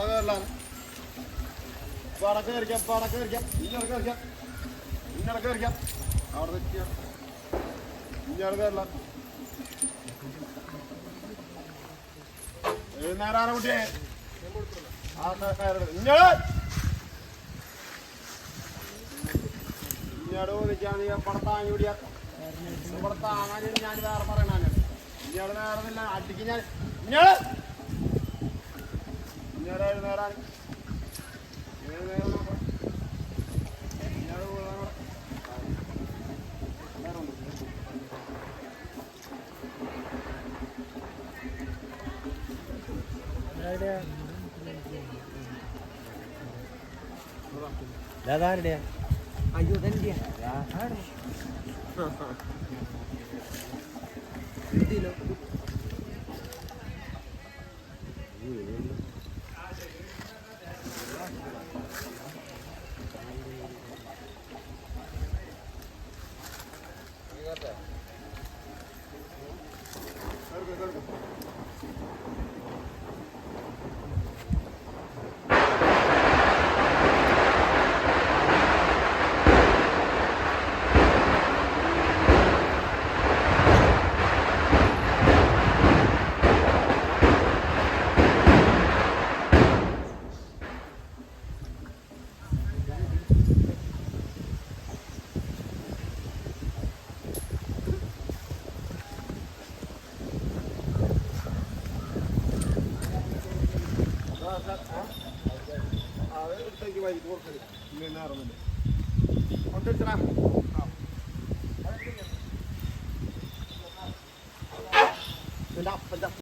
അപ്പൊ അടക്കം കയറിക്കാം അപ്പൊ അടക്കം കയറിക്കാം ഇഞ്ഞടക്കം കയറിക്കാം ഇഞ്ഞടക്കം കയറിക്കാം അവിടെ തെറ്റിയ ഇഞ്ഞടക്കം കയറില്ല എഴുന്നേരാണ് കുട്ടിയെ? ആ കയറി ഇഞ്ഞട്! ഇഞ്ഞട് വിളിക്കാണ് ഈ പടത്താങ്ങി പിടിയാ പടത്താങ്ങാൻ ഞാൻ വേറെ പറയണ ഇഞ്ഞട് നേരമില്ല അടിക്ക് ഞാൻ ഇഞ്ഞട്! അതാരുടെയാ അയ്യോ ഇതെന്റെയാ ഇതിലോ 何? എടുത്തേക്ക് വൈകിട്ട് കൊടുക്കൽ. ഇന്ന് നേരമൊന്നുമില്ല. കൊണ്ടുവച്ചടാ. ആ. അപ്പന്റെ